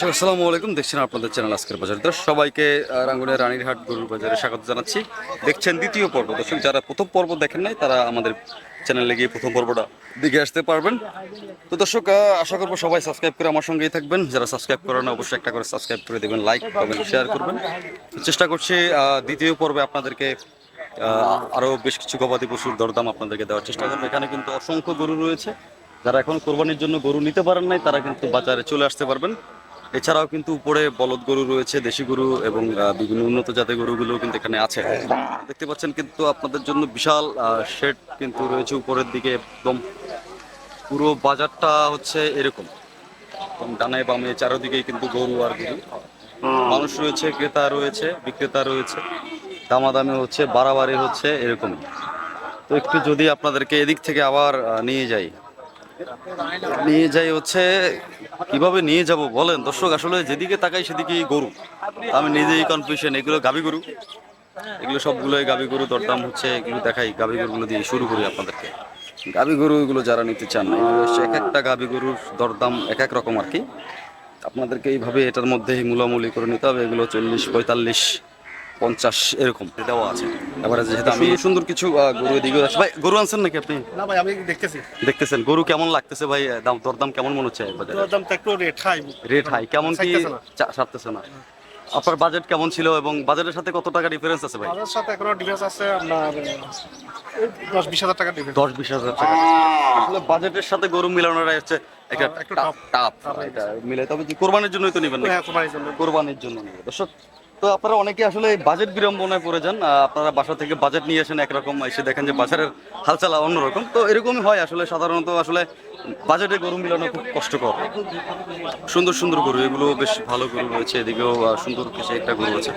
দর্শক আসসালামু আলাইকুম। দেখছেন আপনাদের চ্যানেল আজকের বাজার দর্শক সবাইকে আহ, রাঙ্গুনিয়া রানীরহাট গরুর বাজারে স্বাগত জানাচ্ছি। দেখছেন দ্বিতীয় পর্ব। দর্শক যারা প্রথম পর্ব দেখেন নাই তারা আমাদের চ্যানেলে গিয়ে প্রথম পর্বটা দেখে আসতে পারবেন। তো দর্শক আশা করব সবাই সাবস্ক্রাইব করে আমার সঙ্গেই থাকবেন। যারা সাবস্ক্রাইব করেন অবশ্যই একটা করে সাবস্ক্রাইব করে দেবেন লাইক কমেন্ট শেয়ার করবেন। চেষ্টা করছি দ্বিতীয় পর্বে আপনাদেরকে আহ, আরও বেশ কিছু গবাদি পশুর দরদাম আপনাদেরকে দেওয়ার চেষ্টা করব। এখানে কিন্তু অসংখ্য গরু রয়েছে। যারা এখন কোরবানির জন্য গরু নিতে পারেন নাই তারা কিন্তু বাজারে চলে আসতে পারবেন। এছাড়াও কিন্তু উপরে বলদ গরু রয়েছে, দেশি গরু এবং বিভিন্ন উন্নত জাতের গরুগুলো কিন্তু এখানে আছে। দেখতে পাচ্ছেন কিন্তু আপনাদের জন্য বিশাল শেড কিন্তু রয়েছে উপরের দিকে একদম। পুরো বাজারটা হচ্ছে এরকম। ডানায় বামে, চারোদিকেই কিন্তু গরু আর গরু। মানুষ রয়েছে, ক্রেতা রয়েছে, বিক্রেতা রয়েছে। দামাদামি হচ্ছে, বাড়াবাড়ি হচ্ছে, এরকম। তো একটু যদি আপনাদেরকে এদিক থেকে আবার নিয়ে যাই। নিয়ে যাই হচ্ছে কীভাবে নিয়ে যাব বলেন? দর্শক, আসলে যেদিকে তাকাই সেদিকেই গরু। আমি নিজেই কনফিউশন এগুলো গাবি গরু। এগুলো সবগুলোই গাবি গরু, দরদাম হচ্ছে, এগুলো দেখাই গাবি গরুগুলো দিয়ে শুরু করি আপনাদেরকে। গাবি গরু এগুলো যারা নিতে চান এক একটা গাবি গরুর দরদাম এক এক রকম আর কি। আপনাদেরকে এইভাবে এটার মধ্যে মূলামূলি করে নিতে হবে। এগুলো চল্লিশ পঁয়তাল্লিশ পঞ্চাশ এরকম দেওয়া আছে। এবারে যেহেতু আমি সুন্দর কিছু গরু এদিকে আছে ভাই গরু আনছেন নাকি আপনি? না ভাই আমি দেখতেছি। দেখতেছেন? গরু কেমন লাগতেছে ভাই? দাম দরদাম কেমন মনে হচ্ছে বাজারে? তোর তো একটু রেট হাই রেট হাই কেমন কি ছাড়তেছে না। না। আপনার বাজেট কেমন ছিল এবং বাজেটের সাথে কত টাকা ডিফারেন্স আছে ভাই? বাজার সাথে এখনও ডিফারেন্স আছে আপনার এই দশ বিশ হাজার টাকা ডিফারেন্স দশ বিশ হাজার টাকা। আসলে বাজেটের সাথে গরু মিলানোটা হচ্ছে একটা হ্যাঁ, একটু টাফ টাফ এটা মিলে তবে কি কোরবানির জন্যই তো নেবেন নাকি? হ্যাঁ কোরবানির জন্য কোরবানির জন্য নেবে দর্শক তো আপনারা অনেকে আসলে বাজেট বিড়ম্বনায় পড়ে যান আপনারা বাসা থেকে বাজেট নিয়ে আসেন একরকম, এসে দেখেন যে বাজারের হালচাল অন্যরকম। তো এরকমই হয় আসলে, সাধারণত আসলে বাজেটে গরু মিলানো খুব কষ্টকর। সুন্দর সুন্দর গরু, এগুলো বেশ ভালো গরু রয়েছে, এদিকেও সুন্দর কিছু একটা গরু আছে।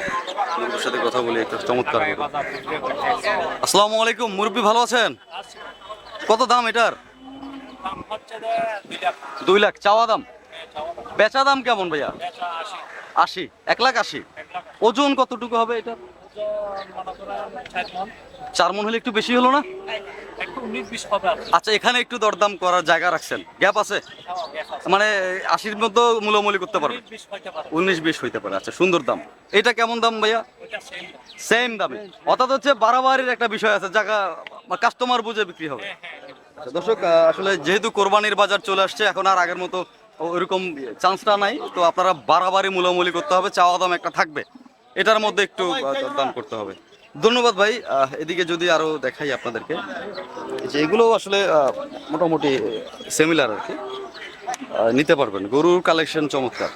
গরুর সাথে কথা বলি একটা চমৎকার আসসালামু আলাইকুম, মুরব্বী ভালো আছেন? কত দাম এটার? দুই লাখ, চাওয়া দাম? বেচা দাম কেমন ভাইয়া? আশি এক লাখ আশি। ওজন কতটুকু হবে এটা? চার মন হলে একটু বেশি হলো না? আচ্ছা এখানে একটু দরদাম করার জায়গা রাখছেন। গ্যাপ আছে? মানে আশির মতো মূলমূলি করতে পারবে? উনিশ বিশ হইতে পারে। আচ্ছা সুন্দর দাম। এটা কেমন দাম ভাইয়া? সেম দামে। অর্থাৎ হচ্ছে বাড়াবাড়ির একটা বিষয় আছে জায়গা কাস্টমার বুঝে বিক্রি হবে। আচ্ছা, দর্শক আসলে যেহেতু কোরবানির বাজার চলে আসছে এখন আর আগের মতো ওইরকম চান্সটা নাই, তো আপনারা বাড়াবাড়ি মূলামূলি করতে হবে, চাওয়া দাম একটা থাকবে। এটার মধ্যে একটু দাম করতে হবে। ধন্যবাদ ভাই এদিকে যদি আরও দেখাই আপনাদেরকে, যে এগুলো আসলে মোটামুটি সেমিলার আর কি। নিতে পারবেন, গরুর কালেকশন চমৎকার।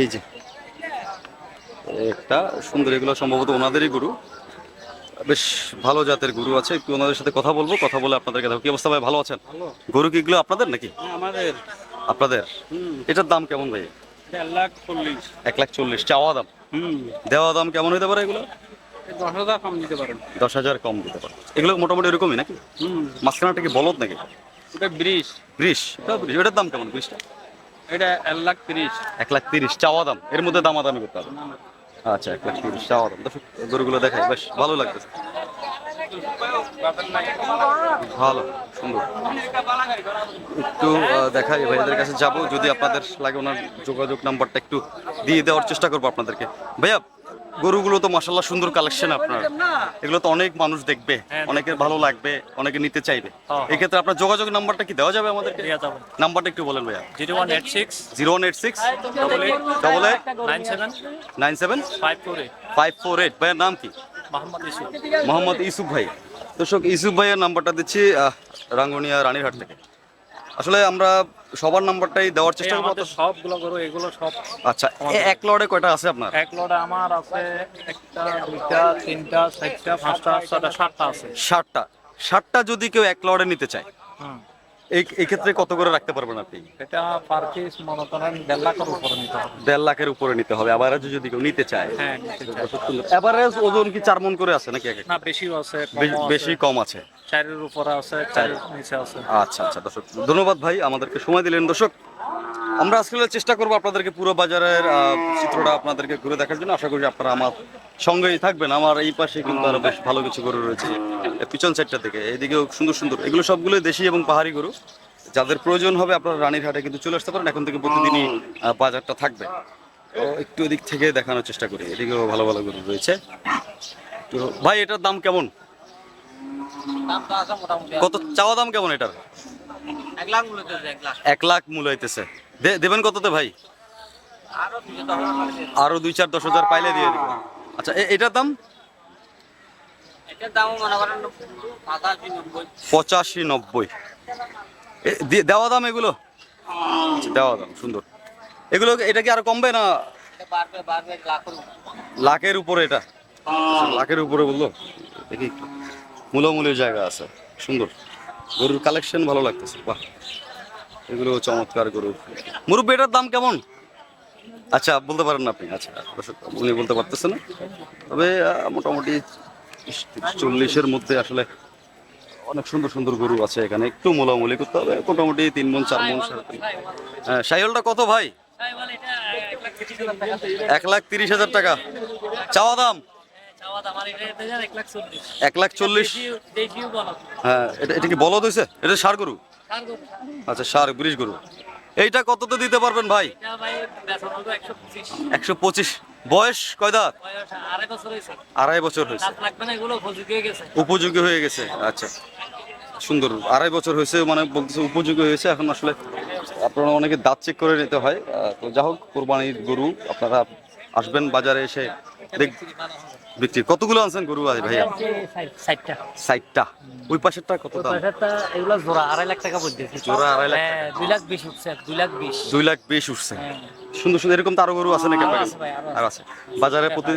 এই যে, একটা সুন্দর, এগুলো সম্ভবত ওনাদেরই গরু। বেশ ভালো জাতের গরু আছে। একটু ওনাদের সাথে কথা বলব কথা বলে আপনাদেরকে দেখো কি অবস্থা ভাই ভালো আছেন? গরু কি এগুলো আপনাদের নাকি? আমাদের। আপনাদের? এটার দাম কেমন ভাই? এক লাখ চল্লিশ চাওয়া দাম? দেওয়া দাম কেমন হতে পারে এগুলো? দশ হাজার কম দিতে পারেন। দশ হাজার কম দিতে পারে এগুলো মোটামুটি এরকমই নাকি? মাঝখানটা কি বলদ নাকি? এটা ব্রিজ এটার দাম কেমন ব্রিশটা? এটা এক লাখ তিরিশ। এক লাখ তিরিশ চাওয়া দাম। এর মধ্যে দামাদামি করতে হবে। আচ্ছা এক চাওয়া দাম গরুগুলো দেখাই, বেশ ভালো লাগতেছে। ভালো, সুন্দর। একটু দেখাই, ভাইয়াদের কাছে যাব। যদি আপনাদের লাগে ওনার যোগাযোগ নাম্বারটা একটু দিয়ে দেওয়ার চেষ্টা করব আপনাদেরকে। ভাইয়া গরুগুলো তো মাসাল্লাহ সুন্দর কালেকশন আপনার। এগুলো তো অনেক মানুষ দেখবে অনেকের ভালো লাগবে অনেকে নিতে চাইবে। এক্ষেত্রে আপনার যোগাযোগ নাম্বারটা কি দেওয়া যাবে আমাদেরকে? নাম্বারটা একটু বলেন ভাইয়া। Zero one eight six. Zero one eight six. Double eight double eight nine seven. Nine seven. Five four eight. Five four eight. ভাইয়ের নাম কি? মোহাম্মদ ইসুফ মোহাম্মদ ইসুফ ভাই। দর্শক ইসুফ ভাইয়ের নাম্বারটা দিচ্ছি রাঙ্গুনিয়া রানীরহাট থেকে। আসলে আমরা সবার নাম্বারটাই দেওয়ার চেষ্টা করব আমাদের সবগুলো গরু এগুলো সব আচ্ছা এক লড়ে কয়টা আছে আপনার? এক লড়ে আমার আছে একটা দুইটা তিনটা চারটা পাঁচটা ছটা সাতটা আছে। ষাটটা ষাটটা যদি কেউ এক লড়ে নিতে চায়। এই এই ক্ষেত্রে কত করে রাখতে পারবেন আপনি? এটা পার পিস মনে করেন দেড় লাখের উপরে নিতে হবে। দেড় লাখের উপরে নিতে হবে। আবার যদি কেউ নিতে চায় হ্যাঁ। এভারেজ ওজন কি চার মন করে আছে নাকি এক? না বেশিও আছে। বেশি কম আছে। চারের উপরে আছে চারের নিচে আছে। আচ্ছা আচ্ছা দর্শক ধন্যবাদ ভাই আমাদেরকে সময় দিলেন। দর্শক আমরা আজকে চেষ্টা করব আপনাদেরকে পুরো বাজারের চিত্রটা আপনাদেরকে ঘুরে দেখার জন্য। আশা করি আপনারা আমার সঙ্গেই থাকবেন। আমার এই পাশে কিন্তু আরও বেশ ভালো কিছু গরু রয়েছে পিছন সাইডটা থেকে। এইদিকেও সুন্দর সুন্দর। এগুলো সবগুলোই দেশি এবং পাহাড়ি গরু। যাদের প্রয়োজন হবে আপনারা রানীর হাটে কিন্তু চলে আসতে পারেন। এখন থেকে প্রতিদিনই বাজারটা থাকবে। তো একটু এদিক থেকে দেখানোর চেষ্টা করি। এদিকেও ভালো ভালো গরু রয়েছে। তো ভাই এটার দাম কেমন? কত চাওয়া দাম কেমন এটার? এক লাখ মূল্য হইতেছে দে- দেবেন কততে ভাই? আরও দুই চার দশ হাজার পাইলে দিয়ে দিব। আচ্ছা এটার দাম? পাঁচাশি নব্বই। দেওয়া দাম এগুলো? আচ্ছা, দেওয়া দাম সুন্দর। এগুলো এটা কি আরও কমবে না লাখের উপরে। এটা? আচ্ছা, লাখের উপরে বলল? দেখি একটু। মূলামূলির জায়গা আছে। সুন্দর। গরুর কালেকশন ভালো লাগতেছে। বাহ। এগুলো চমৎকার গরু। মুরব্বী, এটার দাম কেমন? আচ্ছা বলতে পারেন না আপনি। আচ্ছা উনি বলতে পারতেছেন না। তবে মোটামুটি চল্লিশের মধ্যে আসলে অনেক সুন্দর সুন্দর গরু আছে এখানে। একটু মোলামুলি করতে হবে। মোটামুটি তিন মন, চার মন সাড়ে তিন হ্যাঁ সাইহলটা কত ভাই? এক লাখ তিরিশ হাজার টাকা। চাওয়া দাম? এক লাখ চল্লিশ। হ্যাঁ এটা এটা কি বলদ হয়েছে এটা সার গরু? আচ্ছা সার ব্রিজ গরু। এইটা কততে দিতে পারবেন ভাই? একশো পঁচিশ। বয়স আড়াই বছর হয়েছে। হয়ে উপযোগী হয়ে গেছে আচ্ছা। সুন্দর আড়াই বছর হয়েছে মানে বলতেছে উপযোগী হয়েছে। এখন আসলে আপনারা অনেকে দাঁত চেক করে নিতে হয়। তো যা হোক কোরবানির গরু আপনারা আসবেন বাজারে এসে দেখ বিক্রি। কতগুলো আনছেন গরু আজ ভাইয়া? সাইডটা সাইটটা। ওই পাশেরটা কত দাম? এগুলো জোড়া আড়াই লাখ টাকা পড়তেছে। জোড়া আড়াই লাখ হ্যাঁ দুই লাখ বিশ উঠছে দুই লাখ বিশ। দুই লাখ বেশ উঠছে। হ্যাঁ। সুন্দর সুন্দর এরকম তো আরও গরু আছে নাকি আপনার আরও আছে। বাজারে প্রতি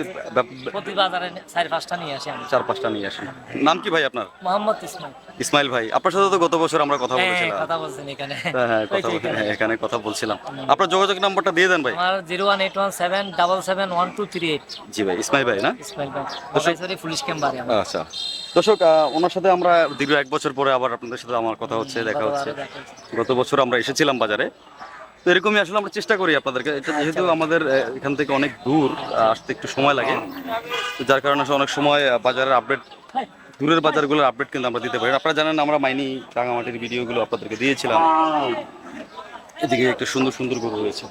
প্রতি বাজারে চার পাঁচটা নিয়ে আসি আমি চার পাঁচটা নিয়ে আসেন নাম কি ভাই আপনার? মোহাম্মদ ইসমাইল। ইসমাইল ভাই আপনার সাথে তো গত বছর আমরা কথা হ্যাঁ বলেছিলাম। কথা বলছেন এখানে। হ্যাঁ হ্যাঁ কথা ওই এখানে। হ্যাঁ, কথা বলছিলাম। আপনার যোগাযোগ নাম্বারটা দিয়ে দেন ভাই। আমার zero one eight one seven double seven one two three eight. জি ভাই ইসমাইল ভাই না? ইসমাইল ভাই। বলাইছড়ি পুলিশ ক্যাম্প বাড়ি আমার। আচ্ছা। দর্শক ওনার সাথে আমরা দীর্ঘ এক বছর পরে আবার আপনাদের সাথে আমার কথা হচ্ছে। দেখা হচ্ছে। গত বছর আমরা এসেছিলাম বাজারে। তো এরকমই আসলে আমরা চেষ্টা করি আপনাদেরকে। এটা যেহেতু আমাদের এখান থেকে অনেক দূর আসতে একটু সময় লাগে। তো যার কারণে আসলে অনেক সময় বাজারের আপডেট দূরের বাজারগুলোর আপডেট কিন্তু আমরা দিতে পারি আপনারা জানেন আমরা মাইনি রাঙামাটির ভিডিওগুলো আপনাদেরকে দিয়েছিলাম। এদিকে একটা সুন্দর সুন্দর গরু রয়েছে।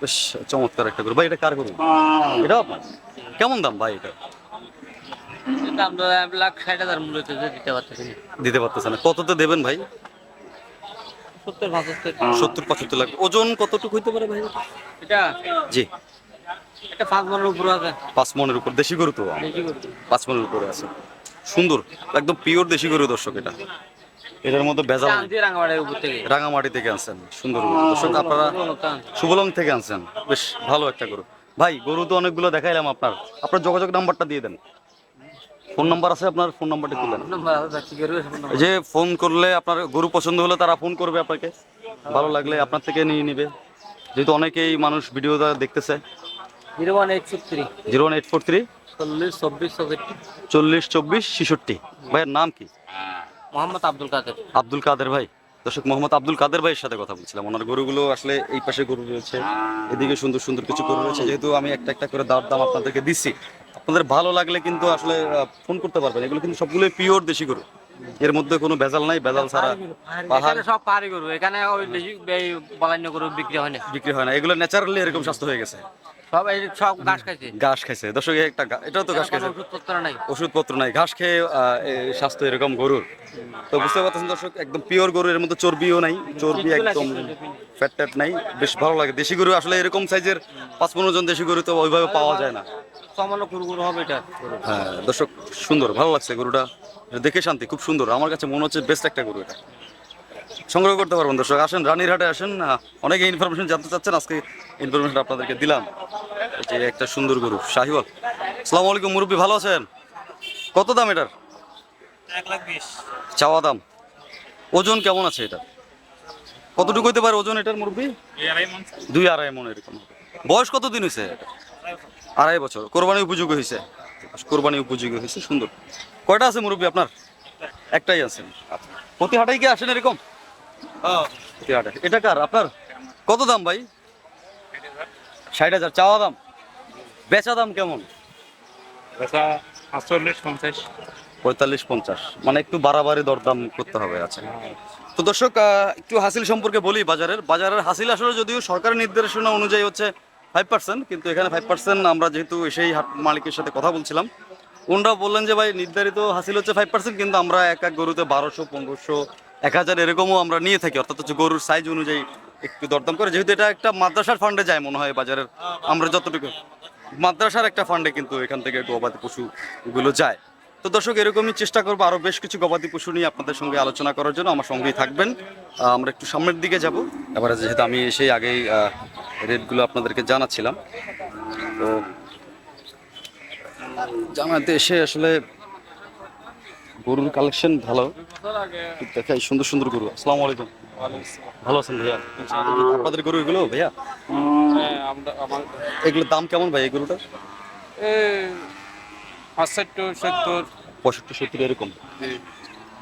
বেশ চমৎকার একটা গরু। ভাই এটা কার গরু? এটা আপনার? কেমন দাম ভাই এটা? দাম এক লাখ ষাট হাজার মূল্য দিতে পারতেছি না। দিতে পারতেছে না। কততে দেবেন ভাই? সত্তর পঁচাত্তর। সত্তর পঁচাত্তর লাখ। ওজন কতটুকু হইতে পারে ভাই? এটা? জি। এটা পাঁচ মনের উপর আছে। পাঁচ মনের উপর। দেশি গরু তো? পাঁচ মনের উপরে আছে। সুন্দর। একদম পিওর দেশি গরু দর্শক এটা। এটার মধ্যে ভেজাল রাঙামাটি থেকে আনছেন। সুন্দর দর্শক আপনারা। সুবলং থেকে আনছেন। বেশ ভালো একটা গরু। ভাই গরু তো অনেকগুলো দেখাইলাম আপনার। আপনার যোগাযোগ নাম্বারটা দিয়ে দেন। ফোন নাম্বার আছে আপনার? ফোন নাম্বারটা দিলেন যে ফোন করলে আপনার গরু পছন্দ হলে তারা ফোন করবে আপনাকে। ভালো লাগলে আপনার থেকে নিয়ে নিবে। যেহেতু অনেকেই মানুষ ভিডিওটা দেখতেছে। Zero one eight six three. Zero one eight four three. চল্লিশ চব্বিশ চৌষট্টি। চল্লিশ চব্বিশ ছেষট্টি। ভাইয়ের নাম কি? মোহাম্মদ আব্দুল কাদের। আব্দুল কাদের ভাই। দর্শক মোহাম্মদ আব্দুল কাদের ভাইয়ের সাথে কথা বলছিলাম। ওনার গরুগুলো আসলে এই পাশে গরু রয়েছে। এদিকে সুন্দর সুন্দর কিছু গরু রয়েছে। যেহেতু আমি একটা একটা করে দাম দাম আপনাদেরকে দিচ্ছি আপনাদের ভালো লাগলে কিন্তু আসলে ফোন করতে পারবেন। এগুলো কিন্তু সবগুলো পিওর দেশি গরু। এর মধ্যে কোনো ভেজাল নাই ভেজাল ছাড়া পাহাড় সব পাহাড়ি গরু। এখানে ওই বেশি বলান্য গরু বিক্রি হয় না। বিক্রি হয় না। এগুলো ন্যাচারালি এরকম স্বাস্থ্য হয়ে গেছে। সব এই সব ঘাস খাইছে। ঘাস খাইছে। দর্শক একটা এটাও তো ঘাস খাইছে। ওষুধপত্র নাই। ওষুধপত্র নাই। ঘাস খেয়ে স্বাস্থ্য এরকম গরুর। তো বুঝতে পারছেন দর্শক একদম পিওর গরু এর মধ্যে চর্বিও নাই। চর্বি একদম ফ্যাট ট্যাট নাই। বেশ ভালো লাগে। দেশি গরু আসলে এরকম সাইজের পাঁচ পনেরো জন দেশি গরু তো ওইভাবে পাওয়া যায় না। সামান্য গরু গরু হবে এটা। হ্যাঁ দর্শক সুন্দর। ভালো লাগছে গরুটা। দেখে শান্তি খুব সুন্দর। আমার কাছে মনে হচ্ছে বেস্ট একটা গরু এটা। সংগ্রহ করতে পারবেন। দর্শক আসেন রানীরহাটে আসেন। অনেকে ইনফরমেশন জানতে চাচ্ছেন আজকে ইনফরমেশন আপনাদেরকে দিলাম। যে একটা সুন্দর গরু শাহিওয়াল আসসালামু আলাইকুম মুরব্বী ভালো আছেন? কত দাম এটার? এক লাখ বিশ। চাওয়া দাম। ওজন কেমন আছে এটা কতটুকু হইতে পারে ওজন এটার মুরব্বী? দুই আড়াই মন। এরকম বয়স কত দিন হয়েছে? আড়াই বছর। কোরবানি উপযোগী হয়েছে কোরবানি উপযোগী হয়েছে সুন্দর। কয়টা আছে মুরব্বী আপনার? একটাই আছে। আচ্ছা। প্রতি হাটাই কি আসেন এরকম? এটা কার? আপনার? কত দাম ভাই? ষাট হাজার। চাওয়া দাম? বেচা দাম কেমন? বেচা আটচল্লিশ পঞ্চাশ। পঁয়তাল্লিশ পঞ্চাশ। মানে একটু বাড়াবাড়ি দরদাম করতে হবে আচ্ছা। তো দর্শক একটু হাসিল সম্পর্কে বলি বাজারের। বাজারের হাসিল আসলে যদিও সরকারের নির্দেশনা অনুযায়ী হচ্ছে ফাইভ পার্সেন্ট কিন্তু এখানে ফাইভ পার্সেন্ট আমরা যেহেতু সেই হাট মালিকের সাথে কথা বলছিলাম ওনারা বললেন যে ভাই নির্ধারিত হাসিল হচ্ছে ফাইভ পার্সেন্ট কিন্তু আমরা এক এক গরুতে বারোশো পনেরোশো এক হাজার এরকমও আমরা নিয়ে থাকি, অর্থাৎ হচ্ছে গরুর সাইজ অনুযায়ী একটু দরদাম করে। যেহেতু এটা একটা মাদ্রাসার ফান্ডে যায় মনে হয় বাজারের, আমরা যতটুকু মাদ্রাসার একটা ফান্ডে কিন্তু এখান থেকে গবাদি পশুগুলো যায়। তো দর্শক, এরকমই চেষ্টা করব আরও বেশ কিছু গবাদি পশু নিয়ে আপনাদের সঙ্গে আলোচনা করার জন্য। আমার সঙ্গেই থাকবেন। আমরা একটু সামনের দিকে যাব। এবারে যেহেতু আমি সেই আগেই রেটগুলো আপনাদেরকে জানাচ্ছিলাম। তো জানাতে এসে আসলে গরুর কালেকশন ভালো। দেখাই সুন্দর সুন্দর গরু। আসসালামু আলাইকুম। ভালো আছেন ভাইয়া? আপনাদের গরু এগুলো ভাইয়া? আমার এগুলোর দাম কেমন ভাই এই গরুটা পাঁচষট্টি সত্তর। পঁয়ষট্টি সত্তর এরকম।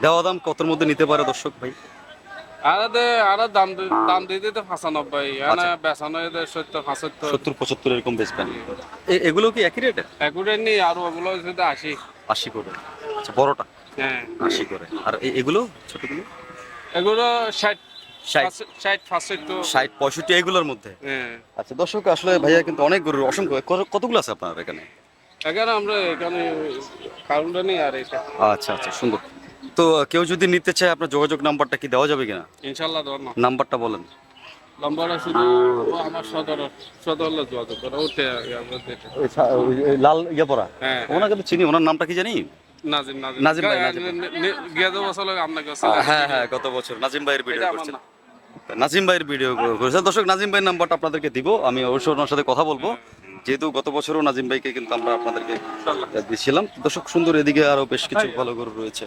দেওয়া দাম কতর মধ্যে নিতে পারে দর্শক ভাই? আর আর দাম দাম দিয়ে দিতে পঁচানব্বই। আচ্ছা। সত্তর পঁচাত্তর। সত্তর পঁচাত্তর এরকম বেচবেন। এগুলো কি একই রেটের? এগুলো নি আর ওগুলো শুধু আশি। আশি করে। আচ্ছা বড়টা? হ্যাঁ। আশি করে। আর এগুলো ছোটগুলো? এগুলো ষাট পঁয়ষট্টি এগুলোর মধ্যে? হ্যাঁ। আচ্ছা দর্শক আসলে ভাইয়া কিন্তু অনেক অসংখ্য। কতগুলো আছে আপনার এখানে? এখানে আমরা এখানে কারণটা নেই আর এটা। আচ্ছা আচ্ছা সুন্দর। তো কেউ যদি নিতে চায় আপনার যোগাযোগ নাম্বারটা কি দেওয়া যাবে কিনা? ইনশাল্লাহ নাম্বারটা বলেন। শুধু আমার সদর সদর যোগাযোগ করে ওতে লাল ইয়ে পড়া হ্যাঁ। ওনাকে তো চিনি ওনার নামটা কি জানি? নাজিম নাজিম। নাজিম ভাই, নাজিম গিয়ে দেবো আপনাকে হ্যাঁ হ্যাঁ গত বছর নাজিম ভাইয়ের ভিডিও করছেন নাজিম ভাইয়ের ভিডিও করেছেন দর্শক নাজিম ভাইয়ের নাম্বারটা আপনাদেরকে দিব। আমি অবশ্যই ওনার সাথে কথা বলব। যেহেতু গত বছরও নাজিম ভাইকে কিন্তু আমরা আপনাদেরকে দিয়েছিলাম দর্শক সুন্দর এদিকে আরও বেশ কিছু ভালো গরু রয়েছে।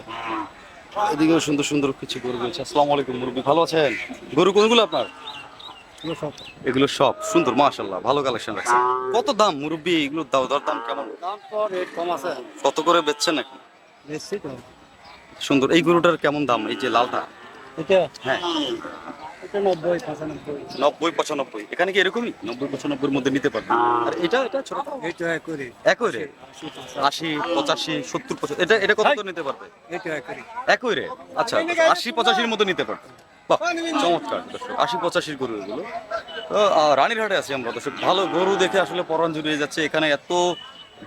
এদিকেও সুন্দর সুন্দর কিছু গরু রয়েছে। আসসালামু আলাইকুম মুরব্বী। ভালো আছেন? গরু কোনগুলো আপনার? এগুলো সব। সুন্দর মাশাল্লাহ ভালো কালেকশন রাখছেন। কত দাম মুরব্বী এগুলো দাও দর দাম কেমন? কম আছে। কত করে বেচছেন এখন? সুন্দর এই গরুটার কেমন দাম এই যে লালটা? এটা? হ্যাঁ। নব্বই পঁচানব্বই। এখানে কি এরকমই? নব্বই পঁচানব্বইয়ের মধ্যে নিতে পারবেন আর এটা এটা ছোট? আশি পঁচাশি। সত্তর পঁচাশি। এটা এটা কত করে নিতে পারবে? এটা একই রে আচ্ছা আশি পঁচাশির মতো নিতে পারবে। চমৎকার। দর্শক আশি পঁচাশির গরু এগুলো রানীরহাটে আছি আমরা, দর্শক, ভালো গরু দেখে আসলে পরাণ জুড়িয়ে যাচ্ছে। এখানে এত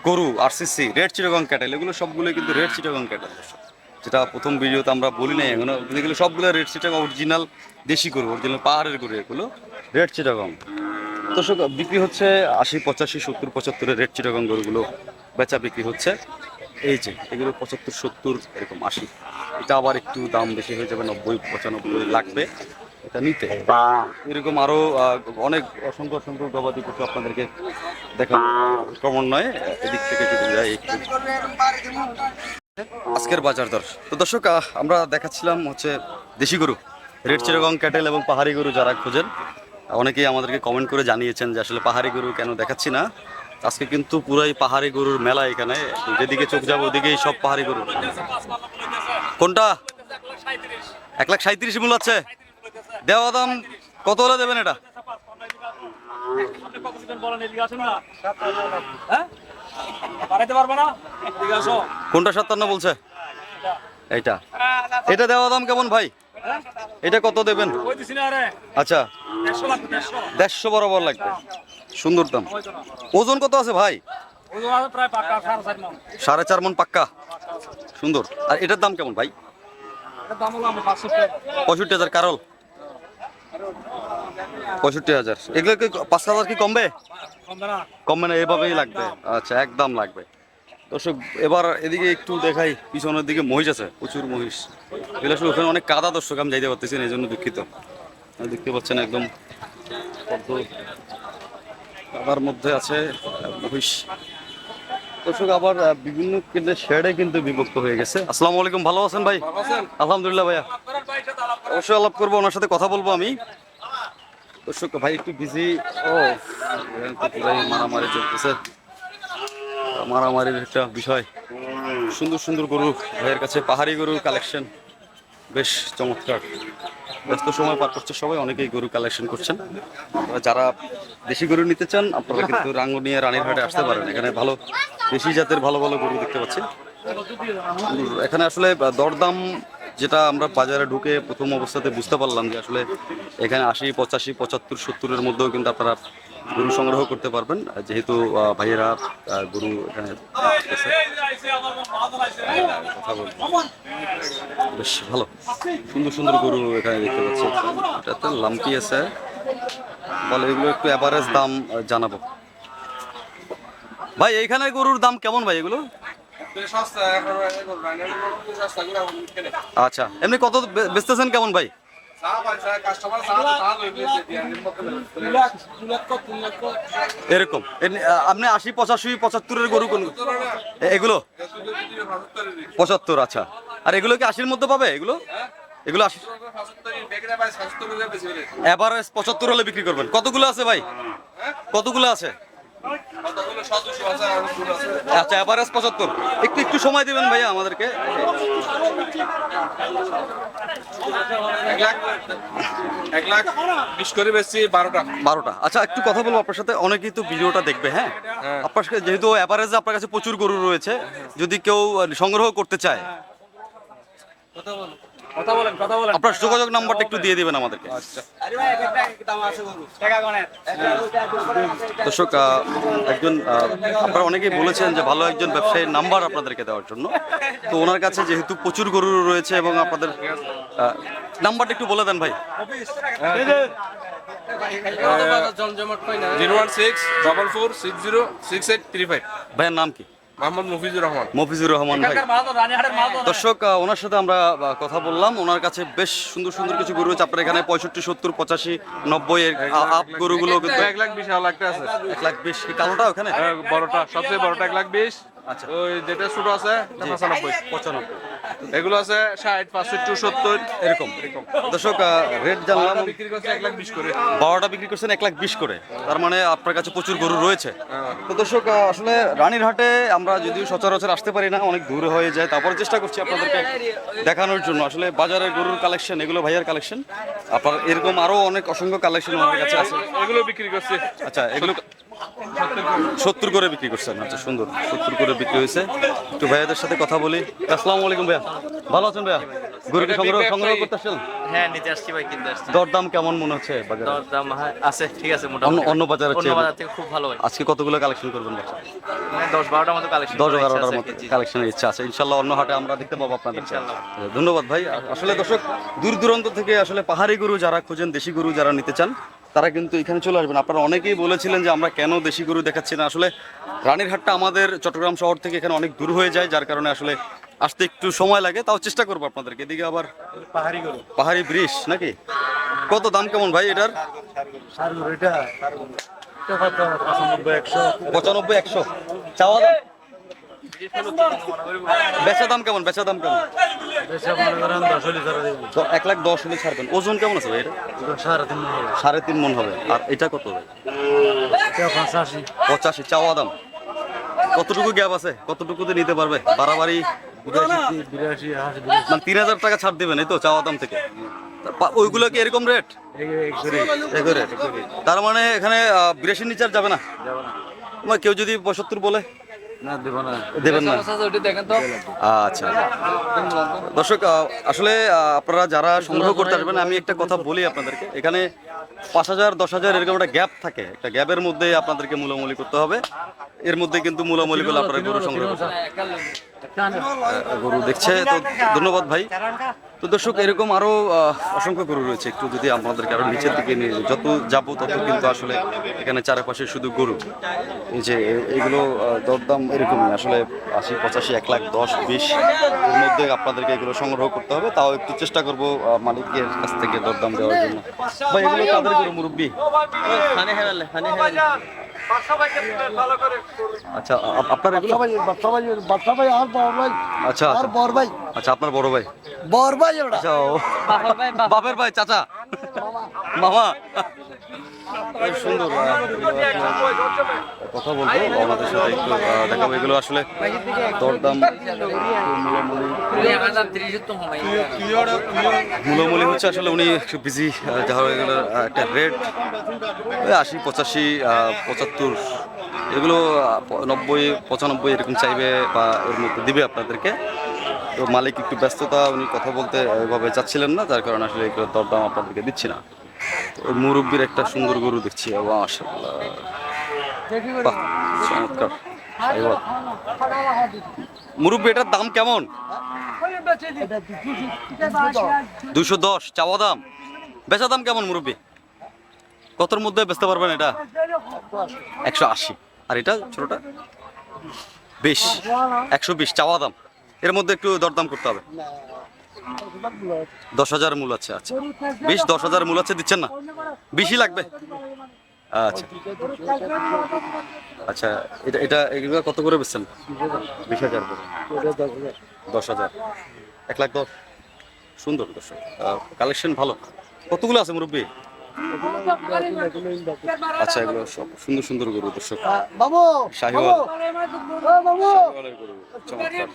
গরু আরসিসি রেড চিটাগং ক্যাটেল এগুলো সবগুলো কিন্তু রেড চিটাগং ক্যাটেল দর্শক। যেটা প্রথম ভিডিওতে আমরা বলি নাই, এখনও এগুলো সবগুলো রেড চিটাগং অরিজিনাল দেশি গরু অরিজিনাল পাহাড়ের গরু এগুলো রেড চিটাগং দর্শক, বিক্রি হচ্ছে আশি পঁচাশি সত্তর পঁচাত্তরের রেড চিটাগং গরুগুলো, বেচা বিক্রি হচ্ছে। এই যে এগুলো পঁচাত্তর সত্তর এরকম আশি। এটা আবার একটু দাম বেশি হয়ে যাবে নব্বই পঁচানব্বই লাগবে। এটা নিতে। এরকম আরও আহ, অনেক অসংখ্য অসংখ্য গবাদি পশু আপনাদেরকে দেখাবো। ক্রমান্বয়ে এদিক থেকে যদি যাই আজকের বাজার দর। তো দর্শক আমরা দেখাচ্ছিলাম হচ্ছে দেশি গরু রেড চিরগং ক্যাটেল এবং পাহাড়ি গরু যারা খোঁজেন অনেকেই আমাদেরকে কমেন্ট করে জানিয়েছেন যে আসলে পাহাড়ি গরু কেন দেখাচ্ছি না। আজকে কিন্তু পুরাই পাহাড়ি গরুর মেলা এখানে। যেদিকে চোখ যাব ওদিকেই সব পাহাড়ি গরু। কোনটা? এক লাখ সাঁত্রিশ মূল আছে। দেওয়া দাম কত হলে দেবেন এটা? কোনটা সাতান্ন বলছে? এইটা। এটা দেওয়া দাম কেমন ভাই? এটা কত দেবেন? আচ্ছা। দেড়শো বরাবর লাগবে। সুন্দর দাম। ওজন কত আছে ভাই? সাড়ে চার মন। পাক্কা। সুন্দর। আর এটার দাম কেমন ভাই? পঁয়ষট্টি হাজার কারল। পঁয়ষট্টি হাজার। এগুলো কি পাঁচ হাজার কি কমবে? কমবে না। এভাবেই লাগবে। আচ্ছা একদম লাগবে। দর্শক এবার এদিকে একটু দেখাই পিছনের দিকে মহিষ আছে প্রচুর মহিষ। এগুলো আসলে ওখানে অনেক কাদা দর্শক আমি যাইতে পারতেছি না এই জন্য দুঃখিত। দেখতে পাচ্ছেন একদম কাদার মধ্যে আছে মহিষ। দর্শক আবার বিভিন্ন কেন্দ্রের শেডে কিন্তু বিভক্ত হয়ে গেছে। আসসালামু আলাইকুম ভালো আছেন ভাই? আলহামদুলিল্লাহ ভাইয়া। অবশ্যই আলাপ করব ওনার সাথে কথা বলব আমি। দর্শক ভাই একটু বিজি ও পুরাই মারামারি চলতেছে। মারামারির একটা বিষয়। সুন্দর সুন্দর গরু ভাইয়ের কাছে পাহাড়ি গরুর কালেকশন বেশ চমৎকার। ব্যস্ত সময় পার করছে সবাই, অনেকেই গরু কালেকশন করছেন। যারা দেশি গরু নিতে চান, আপনারা কিন্তু রাঙ্গুনিয়া রানীর হাটে আসতে পারেন। এখানে ভালো দেশি জাতের ভালো ভালো গরু দেখতে পাচ্ছি। এখানে আসলে দরদাম যেটা আমরা বাজারে ঢুকে প্রথম অবস্থাতে বুঝতে পারলাম যে আসলে এখানে আশি, পঁচাশি, পঁচাত্তর, সত্তরের মধ্যেও কিন্তু আপনারা গরু সংগ্রহ করতে পারবেন। যেহেতু ভাইয়েরা গরু এখানে কথা বলব। বেশ ভালো। সুন্দর সুন্দর গরু এখানে দেখতে পাচ্ছি। এটাতে লাম্পি আছে। বলে এগুলো একটু অ্যাভারেজ দাম জানাব। ভাই এইখানে গরুর দাম কেমন ভাই এগুলো? আচ্ছা এমনি কত বেচতেছেন কেমন ভাই? এরকম। আপনি আশি, পঁচাশি, পঁচাত্তরের গরু কোন এগুলো? পঁচাত্তর আচ্ছা। আর এগুলো কি আশির মধ্যে পাবে? এগুলো? এগুলো আশি এভারেজ পঁচাত্তর হলে বিক্রি করবেন। কতগুলো আছে ভাই? কতগুলো আছে? আচ্ছা এভারেজ পঁচাত্তর। একটু একটু সময় দিবেন ভাইয়া আমাদেরকে। এক লাখ বিশ করে বেশি বারোটা। বারোটা। আচ্ছা একটু কথা বলব আপনার সাথে। অনেকেই তো ভিডিওটা দেখবে হ্যাঁ? আপনার সাথে যেহেতু অ্যাভারেজ আপনার কাছে প্রচুর গরু রয়েছে যদি কেউ সংগ্রহ করতে চায়। কথা বলেন কথা বলেন। আপনার যোগাযোগ নাম্বারটা একটু দিয়ে দিবেন আমাদেরকে। দর্শক একজন আপনারা অনেকেই বলেছেন যে ভালো একজন ব্যবসায়ীর নাম্বার আপনাদেরকে দেওয়ার জন্য। তো ওনার কাছে যেহেতু প্রচুর গরু রয়েছে এবং আপনাদের নাম্বারটা একটু বলে দেন ভাই। Zero one six double four six zero six eight three five. ভাইয়ের নাম কি? মোহাম্মদ মুফিজুর রহমান। মফিজুর রহমান ভাই। রানীহাটের মাল তো দর্শক ওনার সাথে আমরা কথা বললাম। ওনার কাছে বেশ সুন্দর সুন্দর কিছু গরু আছে আপনার এখানে পঁয়ষট্টি সত্তর পঁচাশি নব্বই এর আপ গরুগুলো কিন্তু এক লাখ বিশ আছে এক লাখ বিশ। কালোটা ওখানে? হ্যাঁ, বড়টা সবচেয়ে বড়টা এক লাখ বিশ। আচ্ছা। ওই যেটা ছোট আছে পঁচানব্বই পঁচানব্বই। এগুলো আছে ষাট পাঁচষট্টি সত্তর এরকম দর্শক রেট জানলাম বিক্রি করছে এক লাখ বিশ করে। বারোটা বিক্রি করছেন এক লাখ বিশ করে। তার মানে আপনার কাছে প্রচুর গরু রয়েছে। তো দর্শক আসলে রানীর হাটে আমরা যদিও সচরাচর আসতে পারি না অনেক দূরে হয়ে যায়। তারপরে চেষ্টা করছি আপনাদেরকে দেখানোর জন্য। আসলে বাজারের গরুর কালেকশন এগুলো ভাইয়ার কালেকশন আপনার এরকম আরও অনেক অসংখ্য কালেকশন আমাদের কাছে আছে। এগুলো বিক্রি করছে। আচ্ছা এগুলো সত্তর করে বিক্রি করছেন আচ্ছা সুন্দর সত্তর করে বিক্রি হয়েছে। একটু ভাইয়াদের সাথে কথা বলি। আসসালামু আলাইকুম ভাইয়া। ভালো আছেন ভাইয়া? গরুকে সংগ্রহ সংগ্রহ করতে আসছেন হ্যাঁ নিতে আসছি ভাই কিনতে আসছি। দরদাম কেমন মনে হচ্ছে বাজারে? দর দাম হ্যাঁ, আছে ঠিক আছে মোটামুটি। অন্য বাজারের অন্য বাজার থেকে খুব ভালো ভাই। আজকে কতগুলো কালেকশন করবেন মানে দশ বারোটার মতো কালেকশন দশ এগারোটার মতো কালেকশনের ইচ্ছা আছে। ইনশাল্লাহ অন্য হাটে আমরা দেখতে পাবো আপনাদের। ধন্যবাদ ভাই। আসলে দর্শক দূর দূরান্ত থেকে আসলে পাহাড়ি গরু যারা খোঁজেন দেশি গরু যারা নিতে চান তারা কিন্তু এখানে চলে আসবেন। আপনারা অনেকেই বলেছিলেন যে আমরা কেন দেশি গরু দেখাচ্ছি না। আসলে রানীরহাটটা আমাদের চট্টগ্রাম শহর থেকে এখানে অনেক দূর হয়ে যায় যার কারণে আসলে আসতে একটু সময় লাগে। তাও চেষ্টা করব আপনাদেরকে। এদিকে আবার পাহাড়ি গরু। পাহাড়ি ব্রিজ নাকি? কত দাম কেমন ভাই এটার? পঁচানব্বই একশো। চাওয়া দাম? বেচা দাম কেমন? বেচা দাম কেমন মনে। এক লাখ দশ হলে ছাড়বেন। ওজন কেমন আছে ভাই এটা? সাড়ে তিন মন হবে। আর এটা কত ভাই? পঁচাশি। পঁচাশি চাওয়া দাম। কতটুকু গ্যাপ আছে? কতটুকুতে নিতে পারবে? বাড়াবাড়ি বিরাশি বিরাশি বিরাশি মানে তিন হাজার টাকা ছাড় দেবেন এই তো চাওয়া দাম থেকে। ওইগুলো কি এরকম রেট তার মানে এখানে আহ, নিচার যাবে না? তোমার কেউ যদি পঁচাত্তর বলে দেবেন না। আচ্ছা। দর্শক আসলে আপনারা যারা সংগ্রহ করতে আসবেন আমি একটা কথা বলি আপনাদেরকে। এখানে পাঁচ হাজার, দশ হাজার এরকম একটা গ্যাপ থাকে। একটা গ্যাপের মধ্যে আপনাদেরকে মূলামূলি করতে হবে। এর মধ্যে কিন্তু মূলামূলি করলে আপনারা গরু সংগ্রহ গরু দেখছে, তো ধন্যবাদ ভাই। তো দর্শক, এরকম আরও অসংখ্য গরু রয়েছে। একটু যদি আমাদেরকে আরও নিচের দিকে নিয়ে যত যাব তত কিন্তু আসলে এখানে চারপাশে শুধু গরু। এই যে এগুলো দরদাম এরকমই। আসলে আশি, পঁচাশি, এক লাখ, দশ, বিশ, এর মধ্যে আপনাদেরকে এগুলো সংগ্রহ করতে হবে। তাও একটু চেষ্টা করব মালিকের কাছ থেকে দরদাম দেওয়ার জন্য। ভাই, এগুলো কাদের গরু মুরব্বী? খানে হেরালে খানে হেরালে আচ্ছা আপনার এগুলো বাচ্চা ভাই বাচ্চা ভাই আর বড় ভাই আচ্ছা আর আচ্ছা। বড় ভাই। আচ্ছা আপনার বড় ভাই। বড় ভাই ওটা। আচ্ছা ও। বাপের ভাই চাচা। মামা। খুব সুন্দর কথা বলব আমাদের সাথে একটু দেখাবো। এগুলো আসলে দরদাম, মূলমূলি হচ্ছে আসলে উনি একটু বিজি যাহা এগুলো একটা রেট আশি, পঁচাশি পঁচাত্তর, এগুলো নব্বই, পঁচানব্বই এরকম চাইবে বা এর মধ্যে দিবে আপনাদেরকে। তো মালিক একটু ব্যস্ততা, উনি কথা বলতে এভাবে চাচ্ছিলেন না, যার কারণে আসলে এগুলো দরদাম আপনাদেরকে দিচ্ছি না। মুরব্বীর একটা সুন্দর গরু দেখছি চমৎকার। মুরব্বী এটার দাম কেমন? দুশো দশ চাওয়া দাম। বেচা দাম কেমন মুরব্বী? কতর মধ্যে বেচতে পারবেন এটা? একশো আশি। আর এটা ছোটটা? বিশ। একশো বিশ চাওয়া দাম। এর মধ্যে একটু দরদাম করতে হবে। দশ হাজার মূল আছে আচ্ছা। বিশ দশ হাজার মূল আছে দিচ্ছেন না? বেশি লাগবে? আচ্ছা। আচ্ছা এটা এটা এগুলো কত করে বেচছেন? বিশ হাজার করে। দশ হাজার। এক লাখ দশ। সুন্দর দর্শক। কালেকশন ভালো। কতগুলো আছে মুরব্বী? আচ্ছা এগুলো সব সুন্দর সুন্দর গরু দর্শক। শাহিওয়াল। শাহিওয়ালের গরু চমৎকার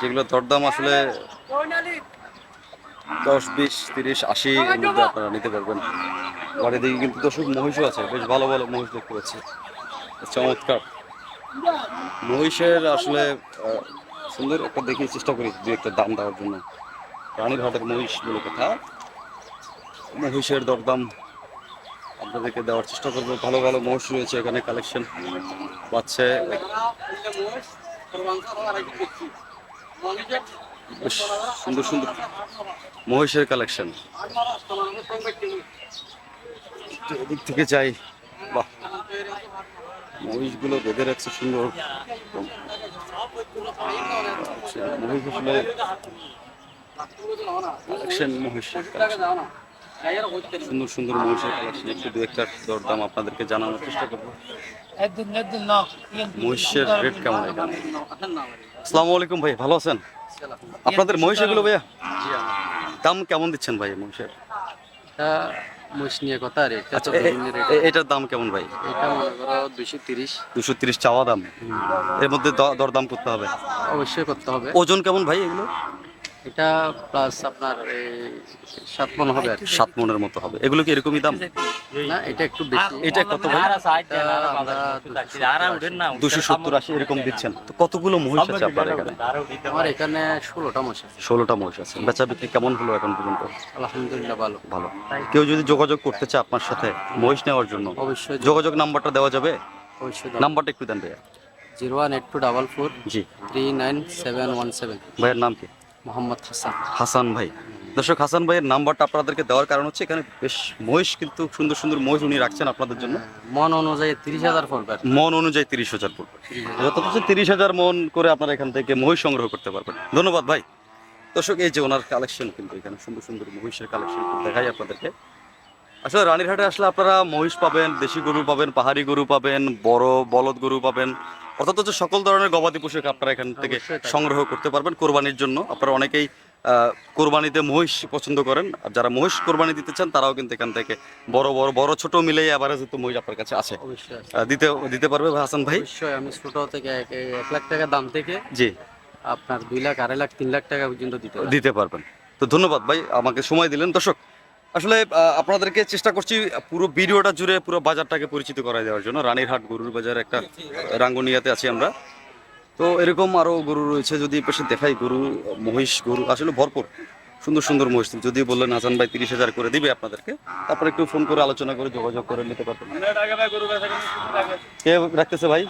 যেগুলো দরদাম আসলে দশ বিশ তিরিশ আশি এর মধ্যে আপনারা নিতে পারবেন। বাড়ি দিকে কিন্তু দর্শক মহিষও আছে বেশ ভালো ভালো মহিষ দেখতে পাচ্ছি। চমৎকার। মহিষের আসলে সুন্দর একটা দেখি চেষ্টা করি দু একটা দাম দেওয়ার জন্য। রানীর হাটের মহিষ বলে কথা। মহিষের দরদাম আপনাদেরকে দেওয়ার চেষ্টা করব। ভালো ভালো মহিষ রয়েছে এখানে কালেকশন পাচ্ছে। সুন্দর সুন্দর মহিষের কালেকশন এদিক থেকে যাই। বাহ! মহিষগুলো বেঁধে রাখছে সুন্দর। আচ্ছা, মহিষ আসলে কালেকশন মহিষের collection। সুন্দর সুন্দর মহিষের কালেকশন একটু দু দরদাম আপনাদেরকে জানানোর চেষ্টা করব। মহিষের রেট কেমন এখানে আসসালামু আলাইকুম ভাই ভালো আছেন? আপনাদের মহিষ এগুলো ভাইয়া দাম কেমন দিচ্ছেন ভাই মহিষের? মহিষ নিয়ে কথা আর আচ্ছা এটার দাম কেমন ভাই? এটা মনে করো দুইশো তিরিশ। দুশো তিরিশ চাওয়া দাম। এর মধ্যে দ- দরদাম করতে হবে। অবশ্যই করতে হবে। ওজন কেমন ভাই এগুলো? এটা প্লাস আপনার এই সাত মন হবে আর কি। সাত মনের মতো হবে। এগুলো কি এরকমই দাম? না এটা একটু বেশি। এটা কত ভাই? দুশো সত্তর আশি। এরকম দিচ্ছেন। তো কতগুলো মহিষ আছে আপনার এখানে? আমার এখানে ষোলোটা মহিষ আছে। ষোলোটা মহিষ আছে। বেচা বিক্রি কেমন হলো এখন পর্যন্ত? আলহামদুলিল্লাহ ভালো। ভালো। কেউ যদি যোগাযোগ করতে চায় আপনার সাথে মহিষ নেওয়ার জন্য অবশ্যই। যোগাযোগ নাম্বারটা দেওয়া যাবে? অবশ্যই নাম্বারটা একটু দেন ভাইয়া। Zero one eight two double four জি। Three nine seven one seven. ভাইয়ের নাম কি? মোহাম্মদ হাসান। হাসান ভাই। দর্শক হাসান ভাইয়ের নাম্বারটা আপনাদেরকে দেওয়ার কারণ হচ্ছে এখানে বেশ মহিষ কিন্তু সুন্দর সুন্দর মহিষ উনি রাখছেন আপনাদের জন্য। মন অনুযায়ী তিরিশ হাজার পড়বে মন অনুযায়ী তিরিশ হাজার পড়বে যত হচ্ছে তিরিশ হাজার মন করে আপনারা এখান থেকে মহিষ সংগ্রহ করতে পারবেন। ধন্যবাদ ভাই। দর্শক এই যে ওনার কালেকশন কিন্তু এখানে সুন্দর সুন্দর মহিষের কালেকশন দেখাই আপনাদেরকে। আসলে রানীরহাটে আসলে আপনারা মহিষ পাবেন দেশি গরু পাবেন পাহাড়ি গরু পাবেন বড় বলদ গরু পাবেন। অর্থাৎ হচ্ছে সকল ধরনের গবাদি পশু আপনারা এখান থেকে সংগ্রহ করতে পারবেন কোরবানির জন্য। আপনারা অনেকেই কোরবানিতে মহিষ পছন্দ করেন। আর যারা মহিষ কোরবানি দিতে চান তারাও কিন্তু এখান থেকে বড় বড় বড় ছোট মিলেই আবার যেহেতু মহিষ আপনার কাছে আছে। দিতে দিতে পারবে ভাই হাসান ভাই? অবশ্যই আমি ছোট থেকে এক লাখ টাকা দাম থেকে জি। আপনার দুই লাখ আড়াই লাখ তিন লাখ টাকা পর্যন্ত দিতে দিতে পারবেন। তো ধন্যবাদ ভাই আমাকে সময় দিলেন। দর্শক আসলে আপনাদেরকে চেষ্টা করছি পুরো ভিডিওটা জুড়ে পুরো বাজারটাকে পরিচিত করায় দেওয়ার জন্য। রানীরহাট গরুর বাজার একটা রাঙ্গুনিয়াতে আছি আমরা। তো এরকম আরও গরু রয়েছে, যদি পাশে দেখাই, গরু, মহিষ, গরু, আসলে ভরপুর। সুন্দর সুন্দর মহিষ। যদি বললেন হাসান ভাই তিরিশ হাজার করে দিবে আপনাদেরকে, তারপরে একটু ফোন করে আলোচনা করে, যোগাযোগ করে নিতে পারবেন কে রাখতেছে ভাই?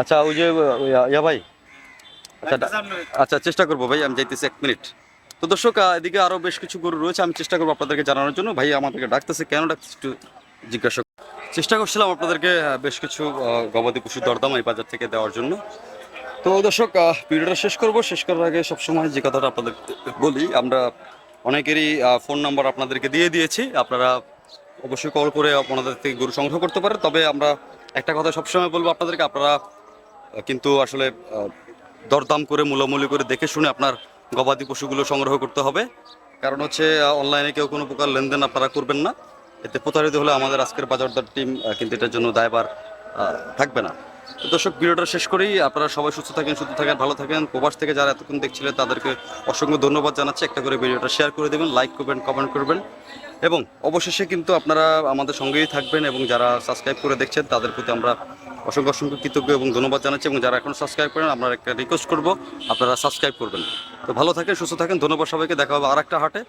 আচ্ছা ওই যে ইয়া ভাই। আচ্ছা আচ্ছা চেষ্টা করব ভাই, আমি যাইতেছি এক মিনিট। তো দর্শক এদিকে আরও বেশ কিছু গরু রয়েছে, আমি চেষ্টা করব আপনাদেরকে জানানোর জন্য। ভাই, আমাদেরকে ডাকতেছে, কেন ডাকতেছে একটু জিজ্ঞাসা চেষ্টা করছিলাম আপনাদেরকে বেশ কিছু গবাদি পশুর দরদাম এই বাজার থেকে দেওয়ার জন্য। তো দর্শক ভিডিওটা শেষ করব। শেষ করার আগে সবসময় যে কথাটা আপনাদের বলি, আমরা অনেকেরই ফোন নাম্বার আপনাদেরকে দিয়ে দিয়েছি। আপনারা অবশ্যই কল করে আপনাদের থেকে গরু সংগ্রহ করতে পারেন। তবে আমরা একটা কথা সবসময় বলব আপনাদেরকে, আপনারা কিন্তু আসলে দরদাম করে, মূলামূলি করে দেখে শুনে আপনার গবাদি পশুগুলো সংগ্রহ করতে হবে। কারণ হচ্ছে অনলাইনে কেউ কোনো প্রকার লেনদেন আপনারা করবেন না। এতে প্রতারিত হলে আমাদের আজকের বাজারদার টিম কিন্তু এটার জন্য দায়বার থাকবে না। দর্শক, ভিডিওটা শেষ করেই আপনারা সবাই সুস্থ থাকেন সুস্থ থাকেন, ভালো থাকেন। প্রবাস থেকে যারা এতক্ষণ দেখছিলেন, তাদেরকে অসংখ্য ধন্যবাদ জানাচ্ছি। একটা করে ভিডিওটা শেয়ার করে দেবেন লাইক করবেন কমেন্ট করবেন। এবং অবশেষে কিন্তু আপনারা আমাদের সঙ্গেই থাকবেন এবং যারা সাবস্ক্রাইব করে দেখছেন, তাদের প্রতি আমরা অসংখ্য অসংখ্য কৃতজ্ঞ এবং ধন্যবাদ জানাচ্ছি। এবং যারা এখন সাবস্ক্রাইব করেন, আমরা একটা রিকোয়েস্ট করব, আপনারা সাবস্ক্রাইব করবেন। তো ভালো থাকেন, সুস্থ থাকেন। ধন্যবাদ সবাইকে। দেখা হবে আর একটা হাটে।